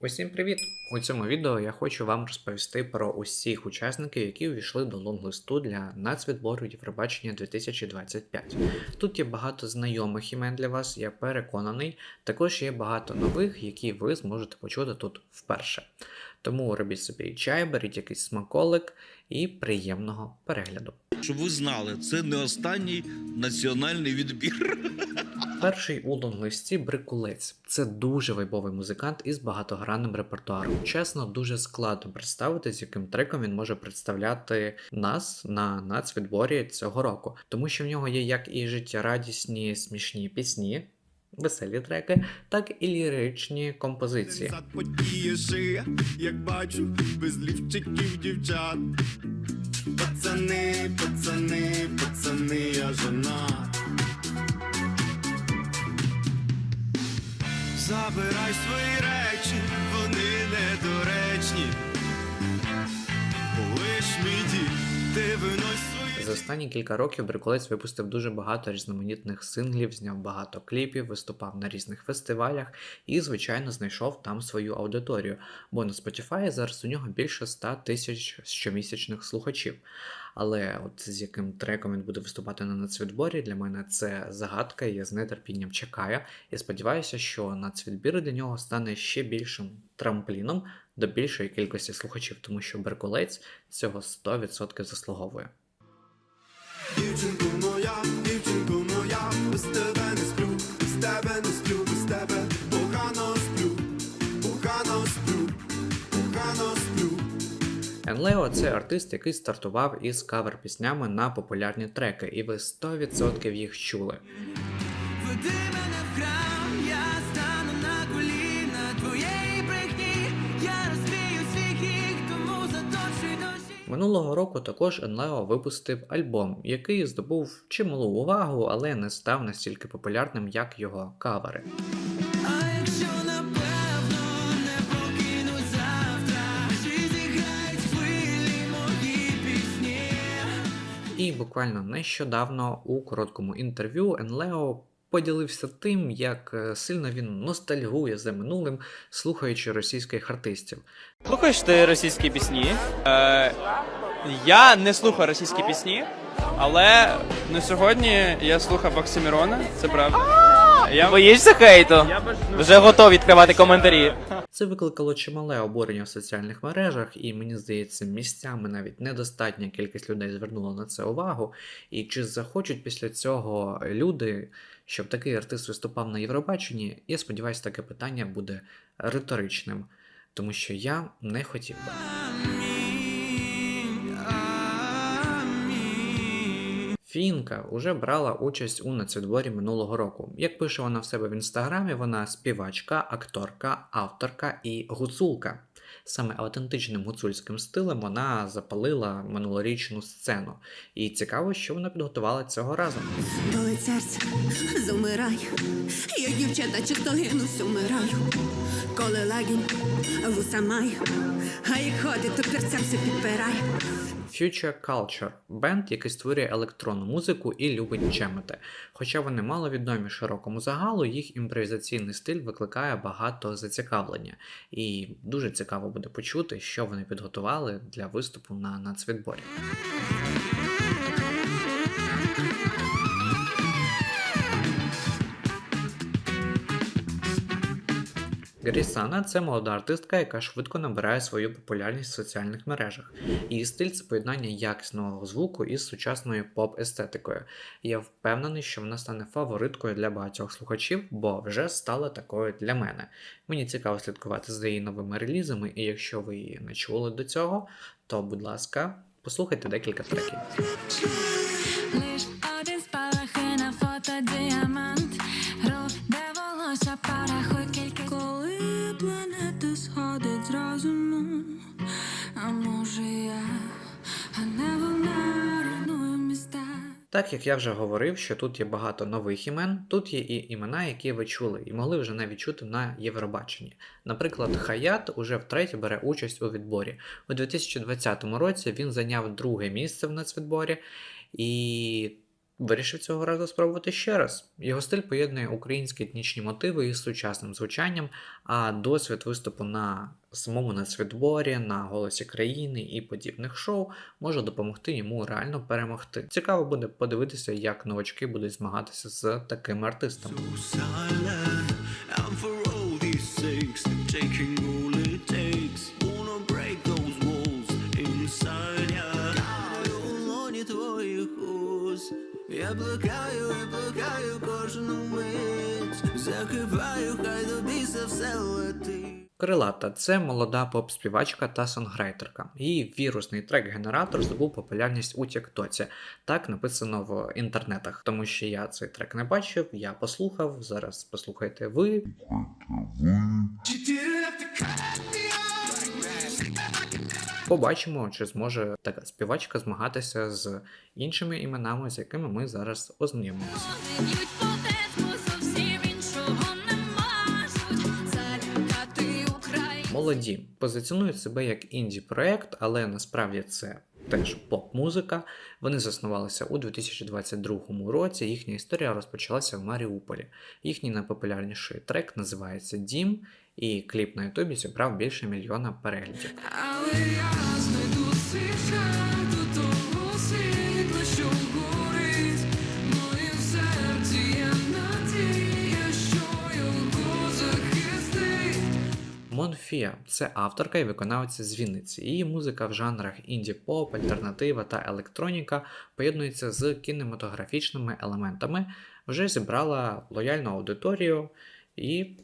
Усім привіт! У цьому відео я хочу вам розповісти про усіх учасників, які увійшли до лонглисту для нацвідбору Євробачення 2025. Тут є багато знайомих імен для вас, я переконаний. Також є багато нових, які ви зможете почути тут вперше. Тому робіть собі чай, беріть якийсь смаколик і приємного перегляду. Щоб ви знали, це не останній національний відбір. Перший у лонглисті Брикулець. Це дуже вайбовий музикант із багатогранним репертуаром. Чесно, дуже складно представити, з яким треком він може представляти нас на нацвідборі цього року, тому що в нього є як і життєрадісні смішні пісні. Веселі треки, так і ліричні композиції. Зад як бачу, без лівчиків дівчат. Пацани, пацани, пацани, я жена. Забирай свої речі, вони недоречні. Лиш мій ти винось. За останні кілька років Бриколець випустив дуже багато різноманітних синглів, зняв багато кліпів, виступав на різних фестивалях і, звичайно, знайшов там свою аудиторію. Бо на Spotify зараз у нього більше 100 тисяч щомісячних слухачів. Але от з яким треком він буде виступати на нацвідборі, для мене це загадка, і я з нетерпінням чекаю. І сподіваюся, що нацвідбір для нього стане ще більшим трампліном до більшої кількості слухачів, тому що Беркулець цього 100% заслуговує. Дівчинку моя, дівчинку моя, без тебе не сплю, без тебе не сплю, без тебе погано сплю, погано сплю, погано сплю. Енлео це артист, який стартував із кавер-піснями на популярні треки, і ви 100% їх чули. Веди мене Минулого року також Енлео випустив альбом, який здобув чималу увагу, але не став настільки популярним, як його кавери. І буквально нещодавно у короткому інтерв'ю Енлео поділився тим, як е, сильно він ностальгує за минулим, слухаючи російських артистів. Слухаєш ти російські пісні? Е, я не слухаю російські пісні, але на сьогодні я слухав Оксимірона, це правда. Я Боїшся хейту? Я баж- ну, Вже готов відкривати коментарі. Це викликало чимале обурення в соціальних мережах, і мені здається, місцями навіть недостатня кількість людей звернула на це увагу. І чи захочуть після цього люди, щоб такий артист виступав на Євробаченні? Я сподіваюся, таке питання буде риторичним, тому що я не хотів би. Фінка уже брала участь у нацвідборі минулого року. Як пише вона в себе в інстаграмі, вона співачка, акторка, авторка і гуцулка. Саме автентичним гуцульським стилем вона запалила минулорічну сцену. І цікаво, що вона підготувала цього разу. Болить серце, замираю, я дівчата чисто гинусь, умираю. Коли легінь, вуса маю, а як ходить, то перцем все підпирає. Future Culture – бенд, який створює електронну музику і любить чемити. Хоча вони мало відомі широкому загалу, їх імпровізаційний стиль викликає багато зацікавлення. І дуже цікаво буде почути, що вони підготували для виступу на нацвідборі. Грісана це молода артистка, яка швидко набирає свою популярність в соціальних мережах. Її стиль це поєднання якісного звуку із сучасною поп-естетикою. Я впевнений, що вона стане фавориткою для багатьох слухачів, бо вже стала такою для мене. Мені цікаво слідкувати за її новими релізами, і якщо ви її не чули до цього, то будь ласка, послухайте декілька треків. Сходить з розуму А може я, а не вона міста Так як я вже говорив, що тут є багато нових імен, тут є і імена, які ви чули, і могли вже навіть чути на Євробаченні. Наприклад, Хаят уже втретє бере участь у відборі. У 2020 році він зайняв друге місце в нацвідборі, і вирішив цього разу спробувати ще раз. Його стиль поєднує українські етнічні мотиви із сучасним звучанням, а досвід виступу на самому нацвідборі, на голосі країни і подібних шоу може допомогти йому реально перемогти. Цікаво буде подивитися, як новачки будуть змагатися з такими артистами. Я плекаю і плекаю кожну мить. Закипаю, хай до біса все летить. Крилата це молода поп-співачка та сонграйтерка. Її вірусний трек-генератор здобув популярність у Тіктоці. Так написано в інтернетах, тому що я цей трек не бачив, я послухав. Зараз послухайте ви. Побачимо, чи зможе така співачка змагатися з іншими іменами, з якими ми зараз ознайомимося. Молоді позиціонують себе як інді-проект, але насправді це теж поп-музика. Вони заснувалися у 2022 році. Їхня історія розпочалася в Маріуполі. Їхній найпопулярніший трек називається Дім, і кліп на Ютубі зібрав більше мільйона переглядів. Але я знайду до того світла, що горить моїм серці є надія, що його захистить. Монфія це авторка і виконавиця з Вінниці. Її музика в жанрах інді-поп, альтернатива та електроніка поєднується з кінематографічними елементами, вже зібрала лояльну аудиторію і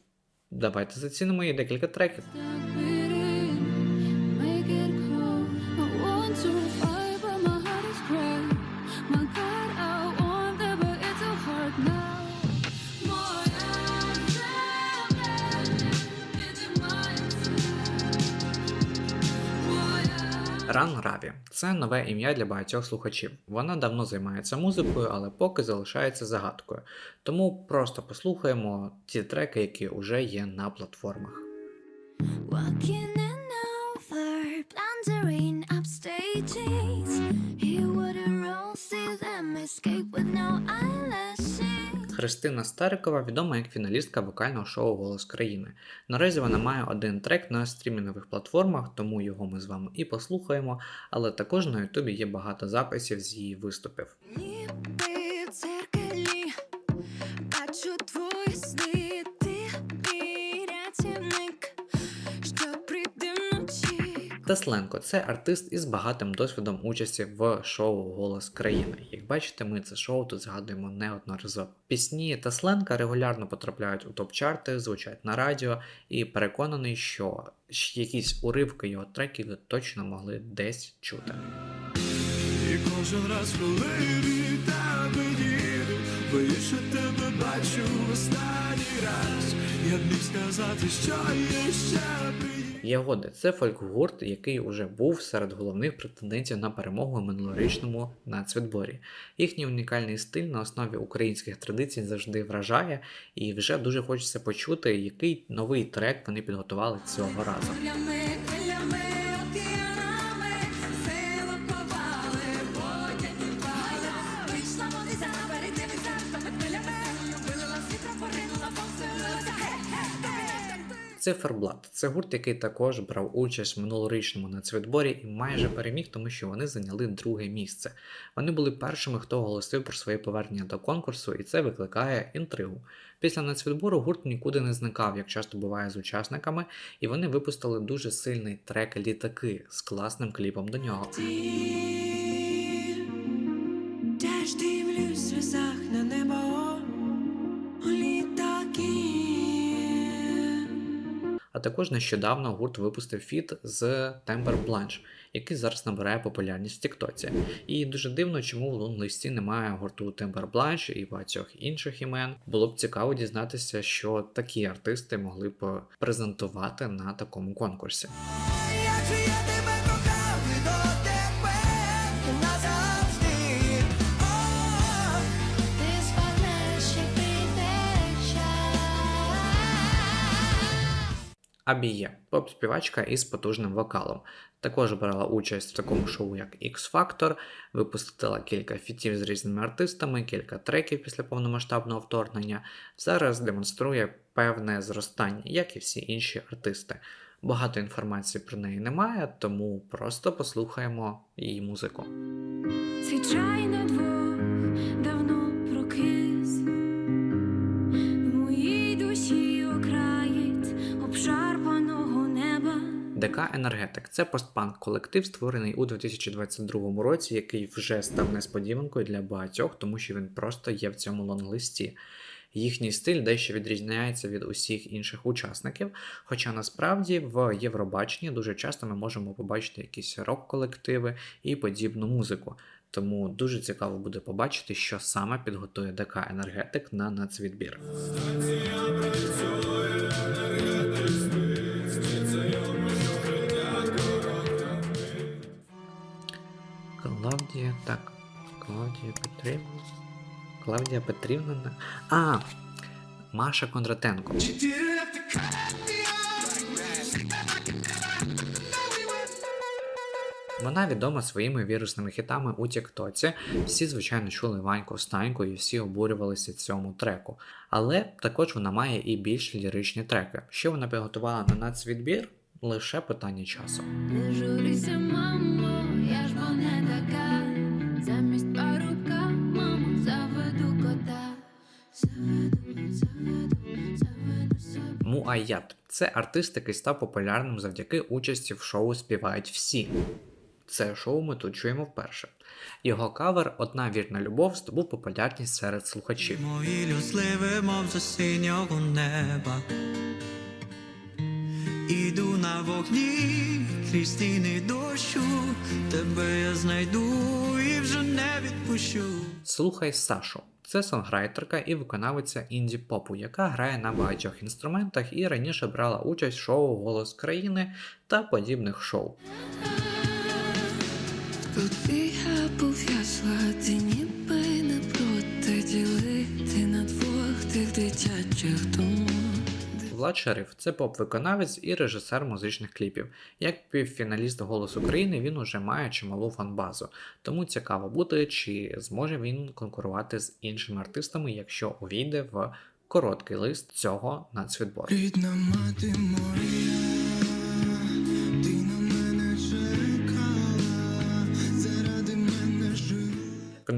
давайте зацінимо її декілька треків. Ран Раві це нове ім'я для багатьох слухачів. Вона давно займається музикою, але поки залишається загадкою. Тому просто послухаємо ті треки, які вже є на платформах. Escape with no eyelashes. Христина Старикова відома як фіналістка вокального шоу Голос країни. Наразі вона має один трек на стрімінгових платформах, тому його ми з вами і послухаємо. Але також на Ютубі є багато записів з її виступів. Тесленко це артист із багатим досвідом участі в шоу Голос країни. Як бачите, ми це шоу тут згадуємо неодноразово. Пісні Тесленка регулярно потрапляють у топ-чарти, звучать на радіо, і переконаний, що якісь уривки його треків ви точно могли десь чути. І кожен раз, коли від тебе їду, боюсь, що тебе бачу в останній раз. Я б міг сказати, що є ще приїду. Ягоди це фольк-гурт, який уже був серед головних претендентів на перемогу в минулорічному нацвідборі. Їхній унікальний стиль на основі українських традицій завжди вражає, і вже дуже хочеться почути, який новий трек вони підготували цього разу. Циферблат це гурт, який також брав участь в минулорічному нацвідборі і майже переміг, тому що вони зайняли друге місце. Вони були першими, хто оголосив про своє повернення до конкурсу, і це викликає інтригу. Після нацвідбору гурт нікуди не зникав, як часто буває з учасниками, і вони випустили дуже сильний трек літаки з класним кліпом до нього. Дивлюсь в також нещодавно гурт випустив фіт з Temper Blanche, який зараз набирає популярність в Тіктоці. І дуже дивно, чому в лонлисті немає гурту Тембер Бланш і багатьох інших імен. Було б цікаво дізнатися, що такі артисти могли б презентувати на такому конкурсі. Як же я тебе Абіє, поп-співачка із потужним вокалом. Також брала участь в такому шоу, як X Factor, випустила кілька фітів з різними артистами, кілька треків після повномасштабного вторгнення. Зараз демонструє певне зростання, як і всі інші артисти. Багато інформації про неї немає, тому просто послухаємо її музику. Цей ДК Енергетик це постпанк колектив, створений у 2022 році, який вже став несподіванкою для багатьох, тому що він просто є в цьому лонглисті. Їхній стиль дещо відрізняється від усіх інших учасників, хоча насправді в Євробаченні дуже часто ми можемо побачити якісь рок-колективи і подібну музику. Тому дуже цікаво буде побачити, що саме підготує ДК Енергетик на нацвідбір. Клавдія, так. Клавдія Петрівна. Клавдія Петрівна. А! Маша Кондратенко. Вона відома своїми вірусними хітами у Тіктоці. Всі, звичайно, чули Ваньку Станьку і всі обурювалися цьому треку. Але також вона має і більш ліричні треки. Що вона підготувала на нацвідбір? Лише питання часу. Не журися, мамо, я ж бо не така. Замість парубка, мамо, заведу кота. Заведу, заведу, заведу собі. Муаят це артист, який став популярним завдяки участі в шоу Співають всі. Це шоу ми тут чуємо вперше. Його кавер Одна вірна любов здобув популярність серед слухачів. Мої люсливі, мов за синього неба. Іду на вогні, крізь стіни дощу, тебе я знайду і вже не відпущу. Слухай Сашу. Це сонграйтерка і виконавиця інді попу, яка грає на багатьох інструментах і раніше брала участь в шоу Голос країни та подібних шоу. Дитячих. Влад Шериф це поп-виконавець і режисер музичних кліпів. Як півфіналіст «Голос України він уже має чималу фанбазу, тому цікаво буде, чи зможе він конкурувати з іншими артистами, якщо увійде в короткий лист цього нацвідбору. Рідна мати моя,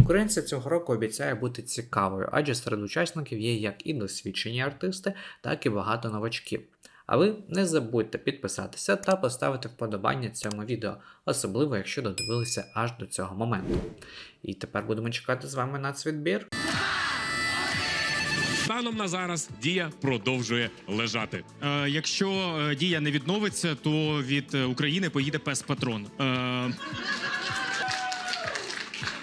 Конкуренція цього року обіцяє бути цікавою, адже серед учасників є як і досвідчені артисти, так і багато новачків. А ви не забудьте підписатися та поставити вподобання цьому відео, особливо якщо додивилися аж до цього моменту. І тепер будемо чекати з вами нацвідбір. Станом на зараз дія продовжує лежати. Е, якщо е, дія не відновиться, то від е, України поїде пес патрон. Е,